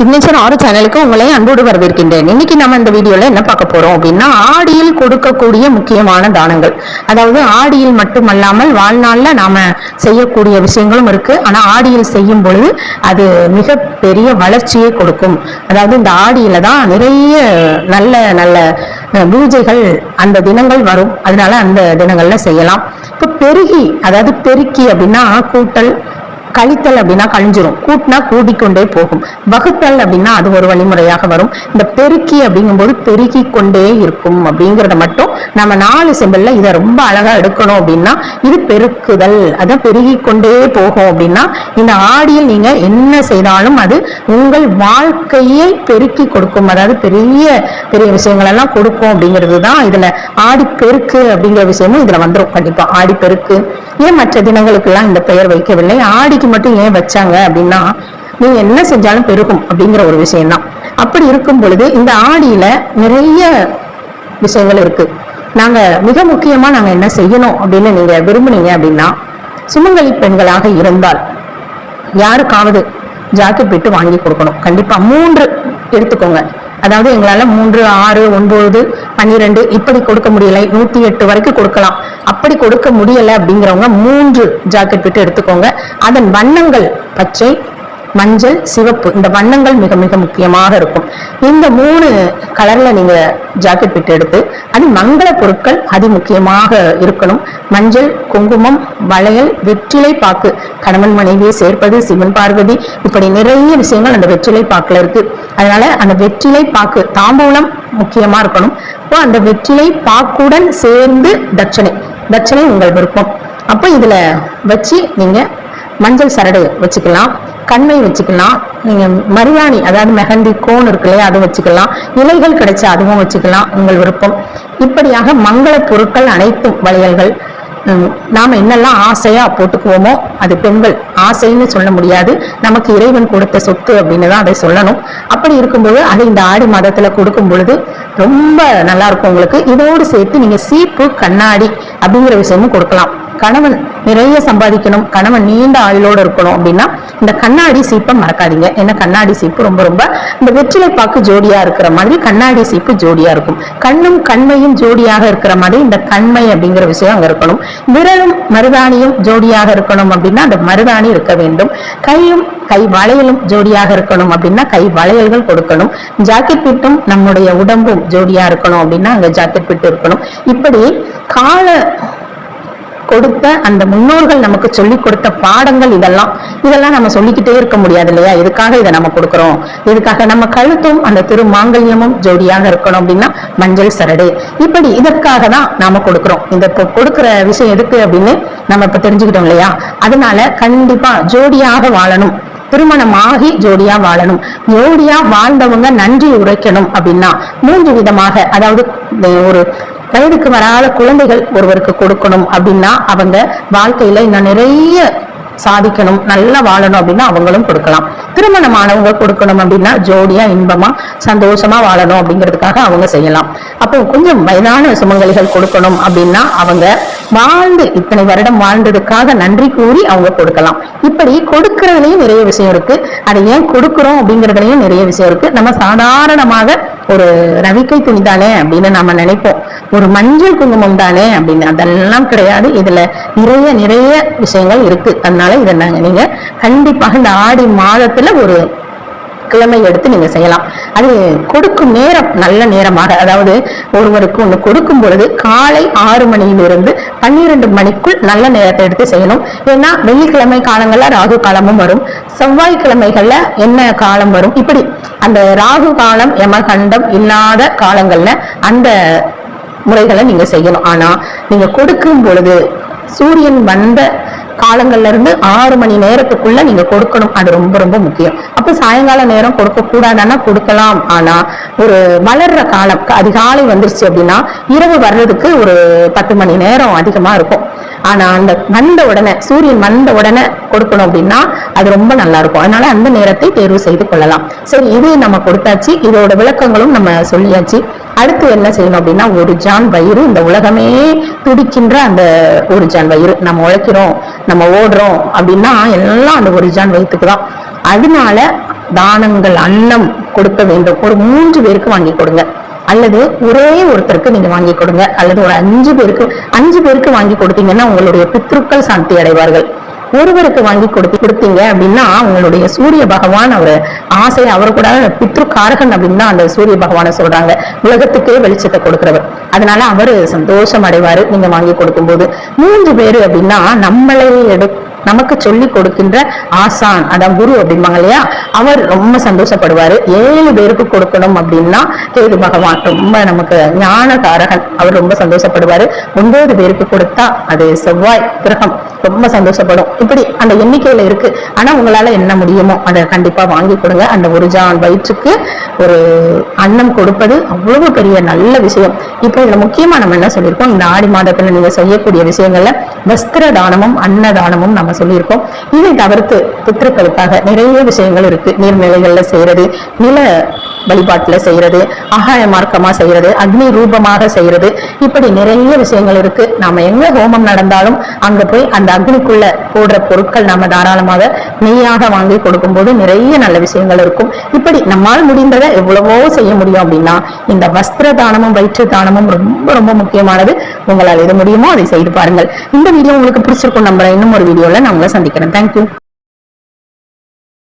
Signature ஆறு சேனலுக்கு உங்களை அன்போடு வரவேற்கின்றேன். இன்னைக்கு நம்ம இந்த வீடியோல என்ன பார்க்க போறோம் அப்படின்னா ஆடியில் கொடுக்கக்கூடிய முக்கியமான தானங்கள். அதாவது ஆடியில் மட்டுமல்லாமல் வாழ்நாளில் நாம செய்யக்கூடிய விஷயங்களும் இருக்கு. ஆனா ஆடியில் செய்யும் பொழுது அது மிக பெரிய வளர்ச்சியை கொடுக்கும். அதாவது இந்த ஆடியில தான் நிறைய நல்ல நல்ல பூஜைகள் அந்த தினங்கள் வரும். அதனால அந்த தினங்கள்ல செய்யலாம். இப்போ பெருகி அதாவது பெருக்கி அப்படின்னா கூட்டல் கழித்தல் அப்படின்னா கழிஞ்சிரும். கூட்டினா கூடிக்கொண்டே போகும். வகுத்தல் அப்படின்னா அது ஒரு வழிமுறையாக வரும். இந்த பெருக்கி அப்படிங்கும்போது பெருகி கொண்டே இருக்கும் அப்படிங்கிறத மட்டும் நம்ம நாலு செம்பல்ல இதை ரொம்ப அழகா எடுக்கணும் அப்படின்னா இது பெருக்குதல். அதான் பெருகி கொண்டே போகும் அப்படின்னா இந்த ஆடியில் நீங்க என்ன செய்தாலும் அது உங்கள் வாழ்க்கையை பெருக்கி கொடுக்கும். அதாவது பெரிய பெரிய விஷயங்கள் எல்லாம் கொடுக்கும் அப்படிங்கிறது தான் இதுல ஆடி பெருக்கு அப்படிங்கிற விஷயமும் இதுல வந்துடும் கண்டிப்பா ஆடி பெருக்கு. ஏன் மற்ற தினங்களுக்கெல்லாம் இந்த பெயர் வைக்கவில்லை? ஆடி நாளைக்கு மட்டும் ஏன் வச்சாங்க அப்படின்னா நீ என்ன செஞ்சாலும் பெருகும் அப்படிங்கிற ஒரு விஷயம்தான். அப்படி இருக்கும் பொழுது இந்த ஆடியில நிறைய விஷயங்கள் இருக்கு. நாங்க மிக முக்கியமா நாங்க என்ன செய்யணும் அப்படின்னு நீங்க விரும்புனீங்க அப்படின்னா சுமங்கலி பெண்களாக இருந்தால் யாருக்காவது ஜாக்கெட் விட்டு வாங்கி கொடுக்கணும். கண்டிப்பா மூன்று எடுத்துக்கோங்க. அதாவது எங்களால மூன்று ஆறு ஒன்பது பன்னிரெண்டு இப்படி கொடுக்க முடியலை. நூத்தி எட்டு வரைக்கும் கொடுக்கலாம். அப்படி கொடுக்க முடியல அப்படிங்கிறவங்க மூன்று ஜாக்கெட் விட்டு எடுத்துக்கோங்க. அதன் வண்ணங்கள் பச்சை மஞ்சள் சிவப்பு இந்த வண்ணங்கள் மிக மிக முக்கியமாக இருக்கும். இந்த மூணு கலர்ல நீங்க ஜாக்கெட் விட்டு எடுத்து அது மங்கள பொருட்கள் அதி முக்கியமாக இருக்கணும். மஞ்சள் குங்குமம் வளையல் வெற்றிலை பாக்கு. கணவன் மனைவியை சேர்ப்பது சிவன் பார்வதி இப்படி நிறைய விஷயங்கள் அந்த வெற்றிலை பாக்குல இருக்கு. அதனால அந்த வெற்றிலை பாக்கு தாம்பூலம் முக்கியமா இருக்கணும். அப்போ அந்த வெற்றிலை பாக்குடன் சேர்ந்து தட்சணை தட்சணை உங்கள் விருப்பம். அப்போ இதுல வச்சு நீங்க மஞ்சள் சரடு வச்சுக்கலாம் கண்மை வச்சுக்கலாம் நீங்க மருதாணி அதாவது மெஹந்தி கோன் இருக்கு இல்லையா அது வச்சுக்கலாம் இலைகள் கிடைச்சா அதுவும் வச்சுக்கலாம் உங்கள் விருப்பம். இப்படியாக மங்கள பொருட்கள் அனைத்தும் வளையல்கள் நாம் என்னெல்லாம் ஆசையாக போட்டுக்குவோமோ அது பெண்கள் ஆசைன்னு சொல்ல முடியாது. நமக்கு இறைவன் கொடுத்த சொத்து அப்படின்னு தான் அதை சொல்லணும். அப்படி இருக்கும்போது அதை இந்த ஆடி மதத்தில் கொடுக்கும் பொழுது ரொம்ப நல்லா இருக்கும் உங்களுக்கு. இதோடு சேர்த்து நீங்கள் சீப்பு கண்ணாடி அப்படிங்கிற விஷயமும் கொடுக்கலாம். கணவன் நிறைய சம்பாதிக்கணும் கணவன் நீண்ட ஆயுளோடு இருக்கணும் அப்படின்னா இந்த கண்ணாடி சீப்பை மறக்காதீங்க. ஏன்னா கண்ணாடி சீப்பு ரொம்ப ரொம்ப இந்த வெற்றிலை பாக்கு ஜோடியா இருக்கிற மாதிரி கண்ணாடி சீப்பு ஜோடியா இருக்கும். கண்ணும் கண்மையும் ஜோடியாக இருக்கிற மாதிரி இந்த கண்மை அப்படிங்கிற விஷயம் அங்க இருக்கணும். விரலும் மருதாணியும் ஜோடியாக இருக்கணும் அப்படின்னா அந்த மருதாணி இருக்க வேண்டும். கையும் கை வளையலும் ஜோடியாக இருக்கணும் அப்படின்னா கை வளையல்கள் கொடுக்கணும். ஜாக்கெட் பிட்டும் நம்முடைய உடம்பும் ஜோடியா இருக்கணும் அப்படின்னா அங்க ஜாக்கெட் பிட்டு இருக்கணும். இப்படி கால கொடுத்த அந்த முன்னோர்கள் நமக்கு சொல்லி கொடுத்த பாடங்கள் இதெல்லாம் இதெல்லாம் நம்ம சொல்லிக்கிட்டே இருக்க முடியாது இல்லையா? இதுக்காக இதை நம்ம கொடுக்கிறோம்? இதுக்காக நம்ம கழுத்தும் அந்த திரு மாங்கல்யமும் ஜோடியாக இருக்கணும் அப்படின்னா மஞ்சள் சரடு. இப்படி இதற்காக தான் நாம கொடுக்குறோம். இந்த இப்போ விஷயம் எதுக்கு அப்படின்னு நம்ம இப்ப தெரிஞ்சுக்கிட்டோம் இல்லையா? அதனால கண்டிப்பா ஜோடியாக வாழணும். திருமணமாகி ஜோடியா வாழணும். ஜோடியா வாழ்ந்தவங்க நன்றி உரைக்கணும் அப்படின்னா மூன்று விதமாக அதாவது ஒரு வயதுக்கு வராத குழந்தைகள் ஒருவருக்கு கொடுக்கணும் அப்படின்னா அவங்க வாழ்க்கையில இன்னும் நிறைய சாதிக்கணும் நல்லா வாழணும் அப்படின்னா அவங்களும் கொடுக்கலாம். திருமணமானவங்க கொடுக்கணும் அப்படின்னா ஜோடியா இன்பமா சந்தோஷமா வாழணும் அப்படிங்கிறதுக்காக அவங்க செய்யலாம். அப்போ கொஞ்சம் வயதான சுமங்கலிகள் கொடுக்கணும் அப்படின்னா அவங்க வாழ்ந்து இத்தனை வருடம் வாழ்ந்ததுக்காக நன்றி கூறி அவங்க கொடுக்கலாம். இப்படி கொடுக்கறதுலையும் நிறைய விஷயம் இருக்கு. அதை ஏன் கொடுக்கிறோம் அப்படிங்கறதுலயும் நிறைய விஷயம் இருக்கு. நம்ம சாதாரணமாக ஒரு ரவிக்கை துணி தானே அப்படின்னு நம்ம நினைப்போம். ஒரு மஞ்சள் குங்குமம் தானே அப்படின்னு. அதெல்லாம் கிடையாது. இதுல நிறைய நிறைய விஷயங்கள் இருக்கு. அதனால இதை நாங்க நீங்க கண்டிப்பாக இந்த ஆடி மாதத்துல ஒரு கிழமை எடுத்து நீங்க செய்யலாம். அது கொடுக்கும் நேரம் நல்ல நேரமாக. அதாவது ஒருவருக்கு ஒன்று கொடுக்கும் பொழுது காலை ஆறு மணியிலிருந்து பன்னிரெண்டு மணிக்குள் நல்ல நேரத்தை எடுத்து செய்யணும். ஏன்னா வெள்ளிக்கிழமை காலங்கள்ல ராகு காலமும் வரும். செவ்வாய்க்கிழமைகள்ல என்ன காலம் வரும்? இப்படி அந்த ராகு காலம் யமகண்டம் இல்லாத காலங்கள்ல அந்த முறைகளை நீங்க செய்யணும். ஆனா நீங்க கொடுக்கும் பொழுது சூரியன் வந்த காலங்கள்ல இருந்து ஆறு மணி நேரத்துக்குள்ள நீங்க கொடுக்கணும். அது ரொம்ப ரொம்ப முக்கியம். அப்ப சாயங்கால நேரம் கொடுக்க கூடாதுன்னா கொடுக்கலாம். ஆனா ஒரு வளர்ற காலம் அதிகாலை வந்துருச்சு அப்படின்னா இரவு வர்றதுக்கு ஒரு பத்து மணி நேரம் அதிகமா இருக்கும். ஆனா அந்த வந்த உடனே சூரியன் வந்த உடனே கொடுக்கணும் அப்படின்னா அது ரொம்ப நல்லா இருக்கும். அதனால அந்த நேரத்தை தேர்வு செய்து கொள்ளலாம். சரி இது நம்ம கொடுத்தாச்சு. இதோட விளக்கங்களும் நம்ம சொல்லியாச்சு. அடுத்து என்ன செய்யணும் அப்படின்னா ஒரு ஜான் வயிறு இந்த உலகமே துடிக்கின்ற அந்த ஒரு ஜான் வயிறு நம்ம உழைக்கிறோம் நம்ம ஓடுறோம் அப்படின்னா எல்லாம் அந்த ஒரிஜான் வயிற்றுக்கு தான் அதனால தானங்கள் அன்னம் கொடுக்க வேண்டும். ஒரு மூன்று பேருக்கு வாங்கி கொடுங்க. அல்லது ஒரே ஒருத்தருக்கு நீங்க வாங்கி கொடுங்க. அல்லது ஒரு அஞ்சு பேருக்கு அஞ்சு பேருக்கு வாங்கி கொடுத்தீங்கன்னா உங்களுடைய பித்ருக்கள் சாந்தி அடைவார்கள். ஒருவருக்கு வாங்கி கொடுத்து கொடுத்தீங்க அப்படின்னா உங்களுடைய சூரிய பகவான் அவர் ஆசை அவர் கூட பித்ருக்காரகன் அப்படின்னு அந்த சூரிய பகவானை சொல்றாங்க. உலகத்துக்கே வெளிச்சத்தை கொடுக்கிறவர். அதனால அவரு சந்தோஷம் அடைவாரு. நீங்க வாங்கி கொடுக்கும்போது மூன்று பேரு அப்படின்னா நம்மளை எடு நமக்கு சொல்லி கொடுக்கின்ற ஆசான் அதான் குரு அப்படிம்பாங்க இல்லையா? அவர் ரொம்ப சந்தோஷப்படுவாரு. ஏழு பேருக்கு கொடுக்கணும் அப்படின்னா கேது பகவான் ரொம்ப நமக்கு ஞானகாரகன் அவர் ரொம்ப சந்தோஷப்படுவாரு. ஒன்பது பேருக்கு கொடுத்தா அது செவ்வாய் கிரகம் ரொம்ப சந்தோஷப்படும். இப்படி அந்த எண்ணிக்கையில இருக்கு. ஆனா உங்களால என்ன முடியுமோ அதை கண்டிப்பா வாங்கி கொடுங்க. அந்த ஒரு ஜான் வயிற்றுக்கு ஒரு அன்னம் கொடுப்பது அவ்வளவு பெரிய நல்ல விஷயம். இப்போ இதுல முக்கியமா நம்ம என்ன சொல்லியிருக்கோம்? இந்த ஆடி மாதத்துல நீங்க செய்யக்கூடிய விஷயங்கள்ல வஸ்திர தானமும் அன்னதானமும் நம்ம சொல்லியிருக்கோம். இதை தவிர்த்து பித்ருக்களுக்காக நிறைய விஷயங்கள் இருக்கு. நீர்நிலைகள்ல செய்யறது நில வழிபாட்டுல செய்யறது அகாய மார்க்கமா செய்யறது அக்னி ரூபமாக செய்யறது. இப்படி நிறைய விஷயங்கள் இருக்கு. நாம எங்க ஹோமம் நடந்தாலும் அங்க போய் அந்த அக்னிக்குள்ள போடுற பொருட்கள் நாம தாராளமாக நெய்யாக வாங்கி கொடுக்கும்போது நிறைய நல்ல விஷயங்கள் இருக்கும். இப்படி நம்மால் முடிந்ததை எவ்வளவோ செய்ய முடியும் அப்படின்னா இந்த வஸ்திர தானமும் வயிற்று தானமும் ரொம்ப ரொம்ப முக்கியமானது. உங்களால் எது முடியுமோ அதை செய்து பாருங்கள். இந்த வீடியோ உங்களுக்கு பிடிச்சிருக்கும் நம்புறேன். இன்னும் ஒரு வீடியோவில் நான் உங்களை சந்திக்கிறேன். தேங்க்யூ